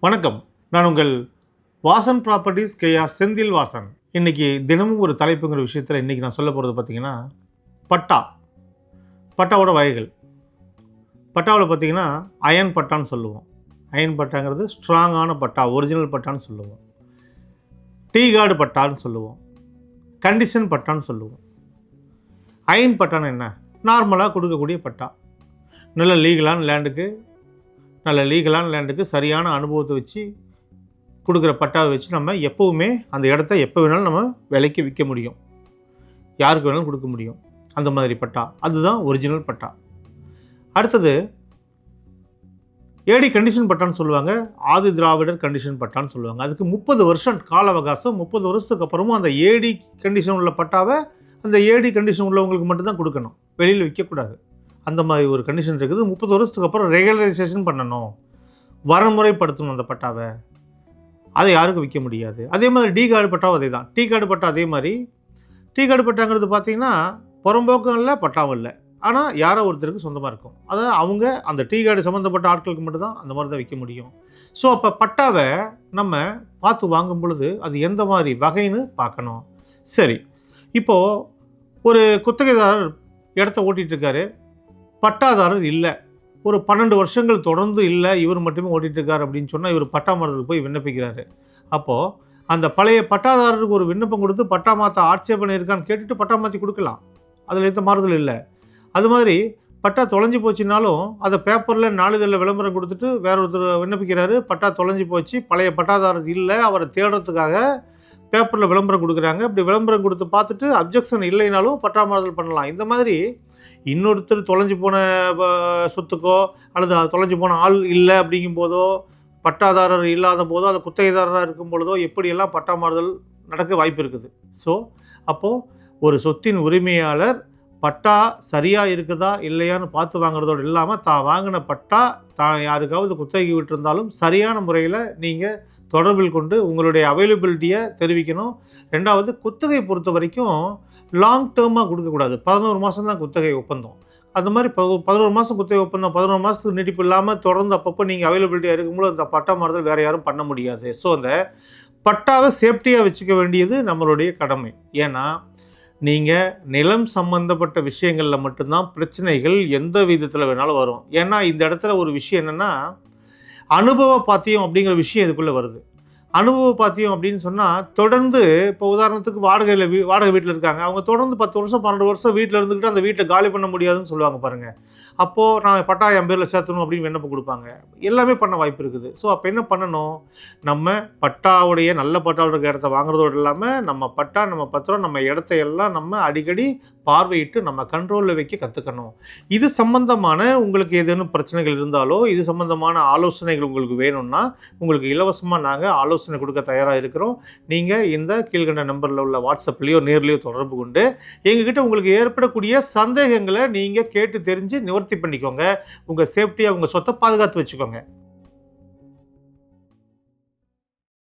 வணக்கம். நான் உங்கள் வாசன் ப்ராப்பர்ட்டிஸ் கேஆர் செந்தில் வாசன். இன்றைக்கி தினமும் ஒரு தலைப்புங்கிற விஷயத்தில் இன்றைக்கி நான் சொல்ல போகிறது பார்த்திங்கன்னா பட்டா. பட்டாவோட வகைகள். பட்டாவில் பார்த்தீங்கன்னா அயன் பட்டான்னு சொல்லுவோம். அயன் பட்டாங்கிறது ஸ்ட்ராங்கான பட்டா ஒரிஜினல் பட்டான்னு சொல்லுவோம். டீ கார்டு பட்டான்னு சொல்லுவோம். கண்டிஷன் பட்டான்னு சொல்லுவோம். அயன் பட்டான்னு என்ன? நார்மலாக கொடுக்கக்கூடிய பட்டா. நல்ல லீகலான லேண்டுக்கு நல்ல லீகலான லேண்டுக்கு சரியான அனுபவத்தை வச்சு கொடுக்குற பட்டாவை வச்சு நம்ம எப்போவுமே அந்த இடத்த எப்போ வேணாலும் நம்ம விலைக்கு விற்க முடியும். யாருக்கு வேணாலும் கொடுக்க முடியும். அந்த மாதிரி பட்டா. அதுதான் ஒரிஜினல் பட்டா. அடுத்தது ஏடி கண்டிஷன் பட்டான்னு சொல்லுவாங்க. ஆதி திராவிடர் கண்டிஷன் பட்டான்னு சொல்லுவாங்க. அதுக்கு முப்பது வருஷம் கால அவகாசம் முப்பது வருஷத்துக்கு அப்புறமும் அந்த ஏடி கண்டிஷன் உள்ள பட்டாவை அந்த ஏடி கண்டிஷன் உள்ளவங்களுக்கு மட்டும்தான் கொடுக்கணும். வெளியில் விற்கக்கூடாது. அந்த மாதிரி ஒரு கண்டிஷன் இருக்குது. முப்பது வருஷத்துக்கு அப்புறம் ரெகுலரைசேஷன் பண்ணணும். வரமுறைப்படுத்தணும் அந்த பட்டாவை. அதை யாருக்கும் விற்க முடியாது. அதே மாதிரி டி கார்டு பட்டாவும் அதே தான். டீ கார்டு பட்டா அதே மாதிரி. டீ கார்டு பட்டாங்கிறது பார்த்தீங்கன்னா புறம்போக்கம் இல்லை பட்டாவும் இல்லை. ஆனால் யாரோ ஒருத்தருக்கு சொந்தமாக இருக்கும். அதாவது அவங்க அந்த டீ கார்டு சம்மந்தப்பட்ட ஆட்களுக்கு மட்டும்தான் அந்த மாதிரி தான் விற்க முடியும். ஸோ அப்போ பட்டாவை நம்ம பார்த்து வாங்கும் பொழுது அது எந்த மாதிரி வகைன்னு பார்க்கணும். சரி. இப்போது ஒரு குத்தகைதாரர் இடத்த ஓட்டிகிட்டு இருக்காரு. பட்டாதாரர் இல்லை. ஒரு பன்னெண்டு வருஷங்கள் தொடர்ந்து இல்லை இவர் மட்டுமே ஓட்டிகிட்டு இருக்கார் அப்படின்னு சொன்னால் இவர் பட்டா மாறுறதுக்கு போய் விண்ணப்பிக்கிறாரு. அப்போது அந்த பழைய பட்டாதாரருக்கு ஒரு விண்ணப்பம் கொடுத்து பட்டா மாற்ற ஆட்சேபனை இருக்கான்னு கேட்டுட்டு பட்டா மாற்றி கொடுக்கலாம். அதில் எந்த மாறுதல் இல்லை. அது மாதிரி பட்டா தொலைஞ்சு போச்சுனாலும் அதை பேப்பரில் நாளிதழில் விளம்பரம் கொடுத்துட்டு வேற ஒருத்தர் விண்ணப்பிக்கிறாரு. பட்டா தொலைஞ்சு போச்சு. பழைய பட்டாதாரர் இல்லை அவரை தேடுறதுக்காக பேப்பரில் விளம்பரம் கொடுக்குறாங்க. அப்படி விளம்பரம் கொடுத்து பார்த்துட்டு அப்ஜெக்ஷன் இல்லைனாலும் பட்டாமாறுதல் பண்ணலாம். இந்த மாதிரி இன்னொருத்தர் தொலைஞ்சு போன சொத்துக்கோ அல்லது தொலைஞ்சு போன ஆள் இல்லை அப்படிங்கும் போதோ பட்டாதாரர் இல்லாத போதோ அது குத்தகைதாரராக இருக்கும் பொழுதோ எப்படியெல்லாம் பட்டாமாறுதல் நடக்க வாய்ப்பு இருக்குது? ஸோ அப்போது ஒரு சொத்தின் உரிமையாளர் பட்டா சரியாக இருக்குதா இல்லையான்னு பார்த்து வாங்குறதோடு இல்லாமல் தான் வாங்கின பட்டா தான் யாருக்காவது குத்தகை விட்டிருந்தாலும் சரியான முறையில் நீங்கள் தொடர்பில் கொண்டு உங்களுடைய அவைலபிலிட்டியை தெரிவிக்கணும். ரெண்டாவது குத்தகை பொறுத்த வரைக்கும் லாங் டேர்மாக கொடுக்கக்கூடாது பதினோரு மாதம் தான் குத்தகை ஒப்பந்தம். அந்த மாதிரி ப பதினோரு மாதம் குத்தகை ஒப்பந்தம் பதினோரு மாதத்துக்கு நீட்டிப்பு இல்லாமல் தொடர்ந்து அப்பப்போ நீங்கள் அவைலபிலிட்டியாக இருக்கும்போது அந்த பட்டா மாறுதல் வேறு யாரும் பண்ண முடியாது. ஸோ அந்த பட்டாவை சேஃப்டியாக வச்சுக்க வேண்டியது நம்மளுடைய கடமை. ஏன்னா நீங்கள் நிலம் சம்பந்தப்பட்ட விஷயங்களில் மட்டும்தான் பிரச்சனைகள் எந்த விதத்தில் வேணாலும் வரும். ஏன்னா இந்த இடத்துல ஒரு விஷயம் என்னென்னா அனுபவ பாத்தியம் அப்படிங்கிற விஷயம் இதுக்குள்ளே வருது. அனுபவம் பார்த்தியும் அப்படின்னு சொன்னால் தொடர்ந்து இப்போ உதாரணத்துக்கு வாடகையில் வீ வாடகை வீட்டில் இருக்காங்க. அவங்க தொடர்ந்து பத்து வருஷம் பன்னெண்டு வருஷம் வீட்டில் இருந்துக்கிட்டு அந்த வீட்டை காலி பண்ண முடியாதுன்னு சொல்லுவாங்க பாருங்கள் அப்போது நான் பட்டா என் பேரில் சேர்த்தணும் அப்படின்னு விண்ணப்பம் கொடுப்பாங்க. எல்லாமே பண்ண வாய்ப்பு இருக்குது. ஸோ அப்போ என்ன பண்ணணும்? நம்ம பட்டாவுடைய நல்ல பட்டாவோட இருக்கிற இடத்த வாங்குறதோடு இல்லாமல் நம்ம பட்டா நம்ம பத்திரம் நம்ம இடத்த எல்லாம் நம்ம அடிக்கடி பார்வையிட்டு நம்ம கண்ட்ரோலில் வைக்க கற்றுக்கணும் இது சம்பந்தமான உங்களுக்கு ஏதேனும் பிரச்சனைகள் இருந்தாலோ இது சம்பந்தமான ஆலோசனைகள் உங்களுக்கு வேணும்னா உங்களுக்கு இலவசமாக நாங்கள் ஆலோசனை கொடுக்க தயாராக இருக்கிறோம் நீங்கள் இந்த கீழ்கண்ட நம்பரில் உள்ள வாட்ஸ்அப்லேயோ நேர்லேயோ தொடர்பு கொண்டு எங்ககிட்ட உங்களுக்கு ஏற்படக்கூடிய சந்தேகங்களை நீங்கள் கேட்டு தெரிஞ்சு நிவர்த்தி பண்ணிக்கோங்க. உங்கள் சேஃப்டியாக உங்கள் சொத்தை பாதுகாத்து வச்சுக்கோங்க.